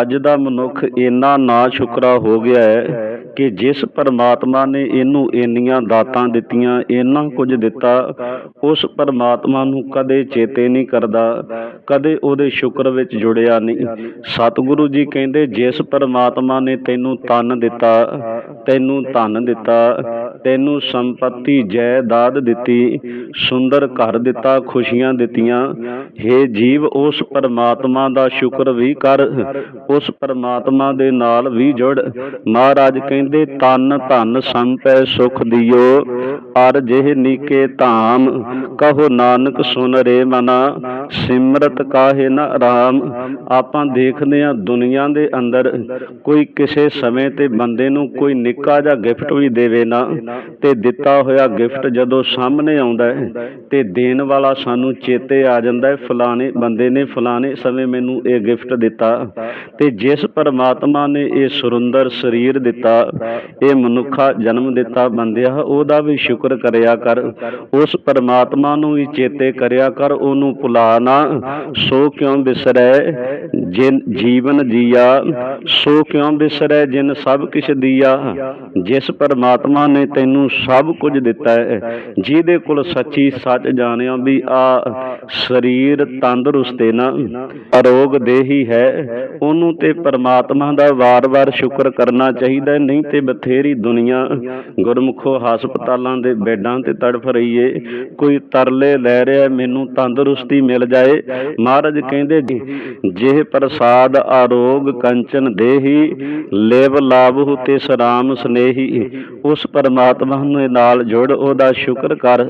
ਅੱਜ ਦਾ ਮਨੁੱਖ ਇੰਨਾ ਨਾ ਸ਼ੁਕਰਾ ਹੋ ਗਿਆ ਹੈ ਕਿ ਜਿਸ ਪਰਮਾਤਮਾ ਨੇ ਇਹਨੂੰ ਇੰਨੀਆਂ ਦਾਤਾਂ ਦਿੱਤੀਆਂ, ਇੰਨਾ ਕੁਝ ਦਿੱਤਾ, ਉਸ ਪਰਮਾਤਮਾ ਨੂੰ ਕਦੇ ਚੇਤੇ ਨਹੀਂ ਕਰਦਾ, ਕਦੇ ਉਹਦੇ ਸ਼ੁਕਰ ਵਿੱਚ ਜੁੜਿਆ ਨਹੀਂ। ਸਤਿਗੁਰੂ ਜੀ ਕਹਿੰਦੇ, ਜਿਸ ਪਰਮਾਤਮਾ ਨੇ ਤੈਨੂੰ ਤਨ ਦਿੱਤਾ, ਤੈਨੂੰ ਧਨ ਦਿੱਤਾ ਤੈਨੂੰ ਸੰਪਤੀ, ਜਾਇਦਾਦ ਦਿੱਤੀ, ਸੁੰਦਰ ਘਰ ਦਿੱਤਾ, ਖੁਸ਼ੀਆਂ ਦਿੱਤੀਆਂ। हे ਜੀਵ, ਉਸ ਪਰਮਾਤਮਾ ਦਾ ਸ਼ੁਕਰ ਵੀ ਕਰ। ਉਸ ਪਰਮਾਤਮਾ ਦੇ ਨਾਲ ਵੀ ਜੁੜ। ਮਹਾਰਾਜ ਕਹਿੰਦੇ ਤਨ ਧਨ ਸੰਪੈ ਸੁਖ ਦਿਓ। ਅਰ ਜਿਹ ਨੀਕੇ ਧਾਮ, ਕਹੋ ਨਾਨਕ ਸੁਨ ਰੇ ਮਨਾ। ਸਿਮਰਤ ਕਾਹੇ ਨ ਰਾਮ। ਆਪਾਂ ਦੇਖਦੇ ਆ ਦੁਨੀਆ ਦੇ ਅੰਦਰ ਕੋਈ ਕਿਸੇ ਸਮੇਂ ਤੇ ਬੰਦੇ ਨੂੰ ਕੋਈ ਨਿੱਕਾ ਜਿਹਾ ਗਿਫਟ ਵੀ ਦੇਵੇ ਨਾ। ਤੇ ਦਿੱਤਾ ਹੋਇਆ ਗਿਫਟ ਜਦੋਂ ਸਾਹਮਣੇ ਆਉਂਦਾ ਹੈ ਤੇ ਦੇਣ ਵਾਲਾ ਸਾਨੂੰ ਚੇਤੇ ਆ ਜਾਂਦਾ ਹੈ, ਫਲਾਣੇ ਬੰਦੇ ਨੇ, ਫਲਾਣੇ ਸਮੇਂ ਮੈਨੂੰ ਇਹ ਗਿਫਟ ਦਿੱਤਾ ਤੇ ਜਿਸ ਪਰਮਾਤਮਾ ਨੇ ਇਹ ਸੁਰਿੰਦਰ ਸਰੀਰ ਦਿੱਤਾ, ਇਹ ਮਨੁੱਖਾ ਜਨਮ ਦਿੱਤਾ ਬੰਦਿਆ, ਉਹਦਾ ਵੀ ਸ਼ੁਕਰ ਕਰਿਆ ਕਰ। ਉਸ ਪਰਮਾਤਮਾ ਨੂੰ ਵੀ ਚੇਤੇ ਕਰਿਆ ਕਰ, ਉਹਨੂੰ ਭੁਲਾ ਨਾ। ਸੋ ਕਿਉਂ ਬਿਸਰੈ ਜਿਨ ਜੀਵਨ ਜੀਆ ਸੋ ਕਿਉਂ ਬਿਸਰੈ ਜਿਨ ਸਭ ਕਿਛ ਦੀਆ। ਜਿਸ ਪਰਮਾਤਮਾ ਨੇ ਤੈਨੂੰ ਸਭ ਕੁਝ ਦਿੱਤਾ ਹੈ। ਜਿਹਦੇ ਕੋਲ ਸੱਚੀ ਸੱਚ ਜਾਣਿਆ ਵੀ ਆ ਸਰੀਰ ਤੰਦਰੁਸਤ ਨਾ, ਅਰੋਗ ਦੇਹੀ ਹੈ, ਉਹਨੂੰ ਤੇ ਪਰਮਾਤਮਾ ਦਾ ਵਾਰ-ਵਾਰ ਸ਼ੁਕਰ ਕਰਨਾ ਚਾਹੀਦਾ ਨਹੀਂ ਤੇ ਬਥੇਰੀ ਦੁਨੀਆ ਗੁਰਮੁਖੋ ਹਸਪਤਾਲਾਂ ਦੇ ਬੈੱਡਾਂ ਤੇ ਤੜਫ ਰਹੀ ਏ। ਕੋਈ ਤਰਲੇ ਲੈ ਰਿਹਾ, ਮੈਨੂੰ ਤੰਦਰੁਸਤੀ ਮਿਲ ਜਾਏ। ਮਹਾਰਾਜ ਕਹਿੰਦੇ ਜੇ ਪ੍ਰਸਾਦ ਆਰੋਗ ਕੰਚਨ ਦੇਹੀ, ਲੇਵ ਲਾਭਹੁ ਤੇ ਸਰਾਮ ਸਨੇਹੀ। ਉਸ ਪਰਮਾਤਮਾ ਦੇ ਨਾਲ ਜੁੜ ਉਹਦਾ ਸ਼ੁਕਰ ਕਰ।